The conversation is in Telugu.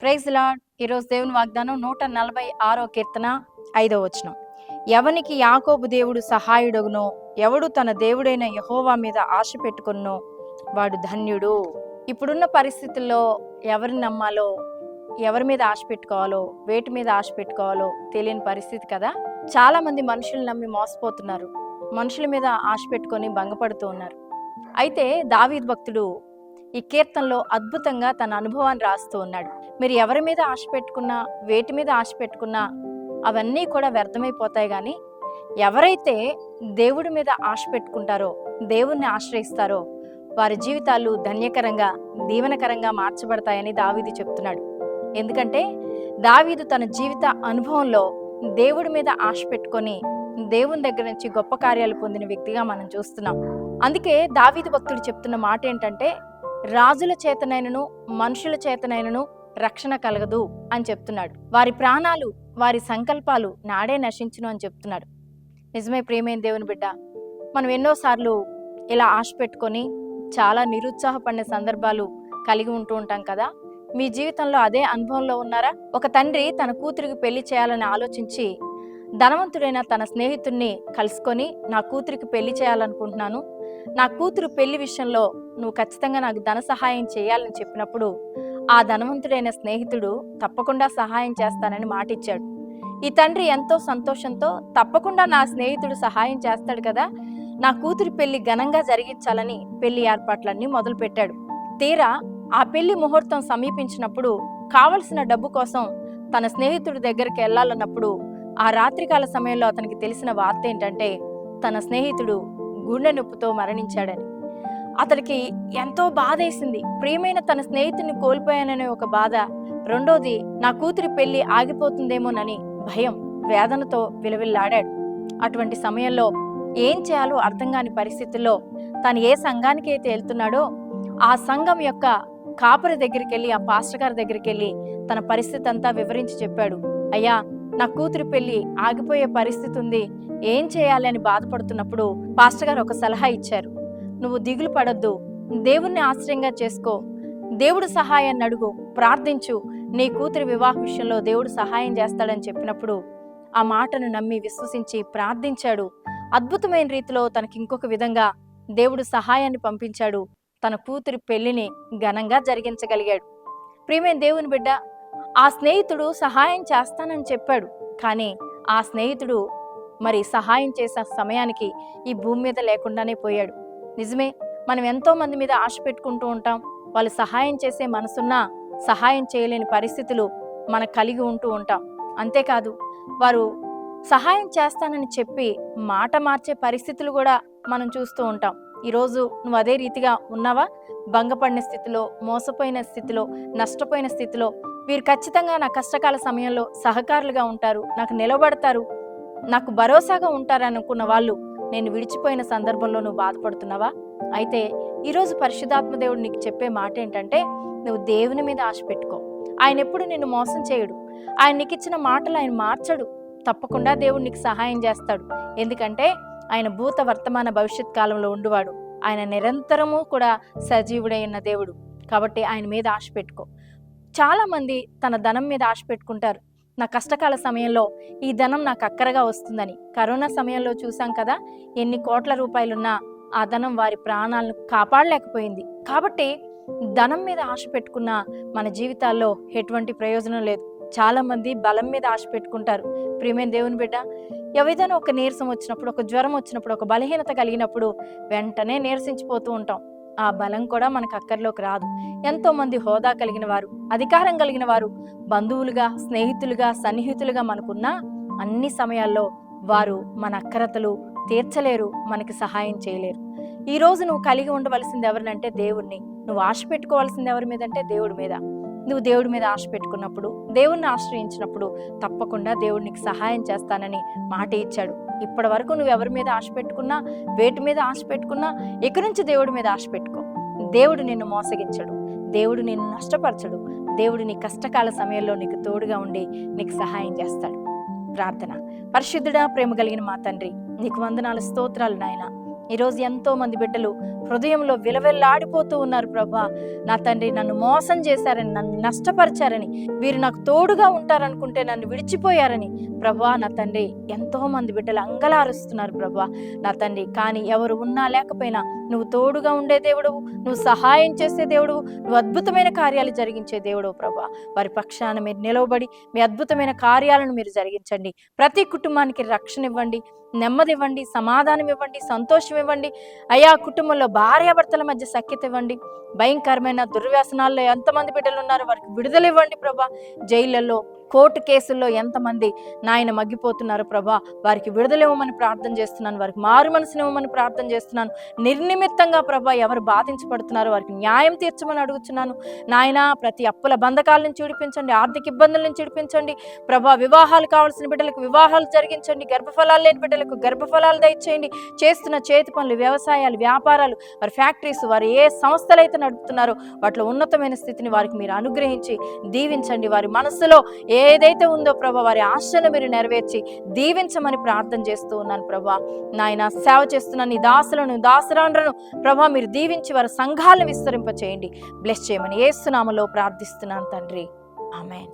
ప్రైజ్ లాడ్ ఈరోజు దేవుని వాగ్దానం నూట నలభై ఆరో కీర్తన ఐదో వచనం. ఎవనికి యాకోబు దేవుడు సహాయుడగునో ఎవడు తన దేవుడైన యహోవా మీద ఆశ పెట్టుకున్నో వాడు ధన్యుడు. ఇప్పుడున్న పరిస్థితుల్లో ఎవరిని నమ్మాలో ఎవరి మీద ఆశ పెట్టుకోవాలో వేటి మీద ఆశ పెట్టుకోవాలో తెలియని పరిస్థితి కదా? చాలామంది మనుషులు నమ్మి మోసపోతున్నారు. మనుషుల మీద ఆశ పెట్టుకొని భంగపడుతూ ఉన్నారు. అయితే దావీద్ భక్తుడు ఈ కీర్తనలో అద్భుతంగా తన అనుభవాన్ని రాస్తూ ఉన్నాడు. మీరు ఎవరి మీద ఆశ పెట్టుకున్నా వేటి మీద ఆశ పెట్టుకున్నా అవన్నీ కూడా వ్యర్థమైపోతాయి కానీ ఎవరైతే దేవుడి మీద ఆశ పెట్టుకుంటారో దేవుణ్ణి ఆశ్రయిస్తారో వారి జీవితాలు ధన్యకరంగా దీవనకరంగా మార్చబడతాయని దావీదు చెప్తున్నాడు. ఎందుకంటే దావీదు తన జీవిత అనుభవంలో దేవుడి మీద ఆశ పెట్టుకొని దేవుని దగ్గర నుంచి గొప్ప కార్యాలు పొందిన వ్యక్తిగా మనం చూస్తున్నాం. అందుకే దావీదు భక్తుడు చెప్తున్న మాట ఏంటంటే రాజుల చేతనైనను మనుషుల చేతనైనను రక్షణ కలగదు అని చెప్తున్నాడు. వారి ప్రాణాలు వారి సంకల్పాలు నాడే నశించును అని చెప్తున్నాడు. నిజమే ప్రియమైన దేవుని బిడ్డ. మనం ఎన్నోసార్లు ఇలా ఆశ పెట్టుకొని చాలా నిరుత్సాహపడిన సందర్భాలు కలిగి ఉంటూ ఉంటాం కదా? మీ జీవితంలో అదే అనుభవంలో ఉన్నారా? ఒక తండ్రి తన కూతురికి పెళ్ళి చేయాలని ఆలోచించి ధనవంతుడైన తన స్నేహితుడిని కలుసుకొని నా కూతురికి పెళ్ళి చేయాలనుకుంటున్నాను. నా కూతురు పెళ్ళి విషయంలో నువ్వు ఖచ్చితంగా నాకు ధన సహాయం చేయాలని చెప్పినప్పుడు ఆ ధనవంతుడైన స్నేహితుడు తప్పకుండా సహాయం చేస్తానని మాటిచ్చాడు. ఈ తండ్రి ఎంతో సంతోషంతో తప్పకుండా నా స్నేహితుడు సహాయం చేస్తాడు కదా నా కూతురి పెళ్ళి ఘనంగా జరిగించాలని పెళ్ళి ఏర్పాట్లన్నీ మొదలుపెట్టాడు. తీరా ఆ పెళ్ళి ముహూర్తం సమీపించినప్పుడు కావలసిన డబ్బు కోసం తన స్నేహితుడి దగ్గరికి వెళ్ళాలన్నప్పుడు ఆ రాత్రికాల సమయంలో అతనికి తెలిసిన వార్త ఏంటంటే తన స్నేహితుడు గుండె నొప్పితో మరణించాడని. అతనికి ఎంతో బాధ వేసింది ప్రియమైన తన స్నేహితుడిని కోల్పోయాననే ఒక బాధ. రెండోది నా కూతురి పెళ్ళి ఆగిపోతుందేమోనని భయం వేదనతో విలవిల్లాడాడు. అటువంటి సమయంలో ఏం చేయాలో అర్థం కాని పరిస్థితుల్లో తను ఏ సంఘానికి అయితే వెళ్తున్నాడో ఆ సంఘం యొక్క కాపరి దగ్గరికి వెళ్ళి ఆ పాస్టర్ గారి దగ్గరికి వెళ్ళి తన పరిస్థితి అంతా వివరించి చెప్పాడు. అయ్యా నా కూతురి పెళ్ళి ఆగిపోయే పరిస్థితి ఉంది. ఏం చేయాలి అని బాధపడుతున్నప్పుడు పాస్టర్ గారు ఒక సలహా ఇచ్చారు. నువ్వు దిగులు పడొద్దు. దేవుణ్ణి ఆశ్రయంగా చేసుకో. దేవుడు సహాయాన్ని అడుగు. ప్రార్థించు. నీ కూతురి వివాహ విషయంలో దేవుడు సహాయం చేస్తాడని చెప్పినప్పుడు ఆ మాటను నమ్మి విశ్వసించి ప్రార్థించాడు. అద్భుతమైన రీతిలో తనకి ఇంకొక విధంగా దేవుడు సహాయాన్ని పంపించాడు. తన కూతురి పెళ్ళిని ఘనంగా జరిగించగలిగాడు. ప్రియమైన దేవుని బిడ్డ ఆ స్నేహితుడు సహాయం చేస్తానని చెప్పాడు. కానీ ఆ స్నేహితుడు మరి సహాయం చేసే సమయానికి ఈ భూమి మీద లేకుండానే పోయాడు. నిజమే మనం ఎంతో మంది మీద ఆశ పెట్టుకుంటూ ఉంటాం. వాళ్ళు సహాయం చేసే మనసున్నా సహాయం చేయలేని పరిస్థితులు మనకు కలిగి ఉంటూ ఉంటాం. అంతేకాదు వారు సహాయం చేస్తానని చెప్పి మాట మార్చే పరిస్థితులు కూడా మనం చూస్తూ ఉంటాం. ఈరోజు నువ్వు అదే రీతిగా ఉన్నావా? భంగపడిన స్థితిలో మోసపోయిన స్థితిలో నష్టపోయిన స్థితిలో వీరు ఖచ్చితంగా నా కష్టకాల సమయంలో సహకారులుగా ఉంటారు నాకు నిలబడతారు నాకు భరోసాగా ఉంటారనుకున్న వాళ్ళు నేను విడిచిపోయిన సందర్భంలో నువ్వు బాధపడుతున్నావా? అయితే ఈరోజు పరిశుధాత్మ దేవుడు నీకు చెప్పే మాట ఏంటంటే నువ్వు దేవుని మీద ఆశ పెట్టుకో. ఆయన ఎప్పుడు నిన్ను మోసం చేయడు. ఆయన నీకు ఇచ్చిన మాటలు ఆయన మార్చడు. తప్పకుండా దేవుడు నీకు సహాయం చేస్తాడు. ఎందుకంటే ఆయన భూత వర్తమాన భవిష్యత్ కాలంలో ఉండువాడు. ఆయన నిరంతరము కూడా సజీవుడై ఉన్న దేవుడు. కాబట్టి ఆయన మీద ఆశ పెట్టుకో. చాలామంది తన ధనం మీద ఆశ పెట్టుకుంటారు. నా కష్టకాల సమయంలో ఈ ధనం నాకు అక్కరగా వస్తుందని. కరోనా సమయంలో చూసాం కదా ఎన్ని కోట్ల రూపాయలున్నా ఆ ధనం వారి ప్రాణాలను కాపాడలేకపోయింది. కాబట్టి ధనం మీద ఆశ పెట్టుకున్న మన జీవితాల్లో ఎటువంటి ప్రయోజనం లేదు. చాలామంది బలం మీద ఆశ పెట్టుకుంటారు. ప్రియమైన దేవుని బిడ్డ ఏదైనా ఒక నీరసం వచ్చినప్పుడు ఒక జ్వరం వచ్చినప్పుడు ఒక బలహీనత కలిగినప్పుడు వెంటనే నీరసించిపోతూ ఉంటాం. ఆ బలం కూడా మనకు అక్కర్లోకి రాదు. ఎంతో మంది హోదా కలిగిన వారు అధికారం కలిగిన వారు బంధువులుగా స్నేహితులుగా సన్నిహితులుగా మనకున్నా అన్ని సమయాల్లో వారు మన అక్కరతలు తీర్చలేరు మనకి సహాయం చేయలేరు. ఈ రోజు నువ్వు కలిగి ఉండవలసింది ఎవరినంటే దేవుణ్ణి. నువ్వు ఆశ పెట్టుకోవాల్సింది ఎవరి మీద అంటే దేవుడి మీద. నువ్వు దేవుడి మీద ఆశ పెట్టుకున్నప్పుడు దేవుణ్ణి ఆశ్రయించినప్పుడు తప్పకుండా దేవుడు నీకు సహాయం చేస్తానని మాట ఇచ్చాడు. ఇప్పటి వరకు నువ్వు ఎవరి మీద ఆశ పెట్టుకున్నా వేటి మీద ఆశ పెట్టుకున్నా ఇక నుంచి దేవుడి మీద ఆశ పెట్టుకో? దేవుడు నిన్ను మోసగించడు. దేవుడు నిన్ను నష్టపరచడు. దేవుడు నీ కష్టకాల సమయంలో నీకు తోడుగా ఉండి నీకు సహాయం చేస్తాడు. ప్రార్థన. పరిశుద్ధుడా ప్రేమ కలిగిన మా తండ్రి నీకు వందనాలు స్తోత్రాలు నాయనా. ఈరోజు ఎంతో మంది బిడ్డలు హృదయంలో విలవెల్లాడిపోతూ ఉన్నారు ప్రభా. నా తండ్రి నన్ను మోసం చేశారని నన్ను నష్టపరిచారని వీరు నాకు తోడుగా ఉంటారనుకుంటే నన్ను విడిచిపోయారని ప్రభా. నా తండ్రి ఎంతో మంది బిడ్డలు అంగలారుస్తున్నారు ప్రభా. నా తండ్రి కానీ ఎవరు ఉన్నా లేకపోయినా నువ్వు తోడుగా ఉండే దేవుడు నువ్వు సహాయం చేసే దేవుడు నువ్వు అద్భుతమైన కార్యాలు జరిగించే దేవుడు ప్రభా. వారి పక్షాన మీరు నిలవబడి మీ అద్భుతమైన కార్యాలను మీరు జరిగించండి. ప్రతి కుటుంబానికి రక్షణ ఇవ్వండి నెమ్మది ఇవ్వండి సమాధానం ఇవ్వండి సంతోషం ఇవ్వండి. అయా కుటుంబంలో భార్యాభర్తల మధ్య సఖ్యత ఇవ్వండి. భయంకరమైన దుర్వ్యాసనాల్లో ఎంతమంది బిడ్డలు ఉన్నారు వారికి విడుదల ఇవ్వండి ప్రభా. జైళ్ళల్లో కోర్టు కేసుల్లో ఎంతమంది నాయన మగ్గిపోతున్నారు ప్రభా? వారికి విడుదల ఇవ్వమని ప్రార్థన చేస్తున్నాను. వారికి మారు మనసుని ఇవ్వమని ప్రార్థన చేస్తున్నాను. నిర్నిమిత్తంగా ప్రభా ఎవరు బాధించబడుతున్నారో వారికి న్యాయం తీర్చమని అడుగుతున్నాను నాయన ప్రతి అప్పుల బంధకాల నుంచి విడిపించండి. ఆర్థిక ఇబ్బందుల నుంచి విడిపించండి. ప్రభా వివాహాలు కావాల్సిన బిడ్డలకు వివాహాలు జరిగించండి. గర్భఫలాలు లేని బిడ్డలకు గర్భఫలాలు దయచేయండి. చేస్తున్న చేతి పనులు వ్యవసాయాలు వ్యాపారాలు వారి ఫ్యాక్టరీస్ వారు ఏ సంస్థలు అయితే నడుపుతున్నారో వాటిలో ఉన్నతమైన స్థితిని వారికి మీరు అనుగ్రహించి దీవించండి. వారి మనసులో ఏదైతే ఉందో ప్రభా వారి ఆశలు మీరు నెరవేర్చి దీవించమని ప్రార్థన చేస్తూ ఉన్నాను ప్రభా. నాయన సేవ చేస్తున్న నీ దాసులను దాసరాండ్రను ప్రభా మీరు దీవించి వారి సంఘాలను విస్తరింప చేయండి బ్లెస్ చేయమని ఏసునామలో ప్రార్థిస్తున్నాను తండ్రి. ఆమెన్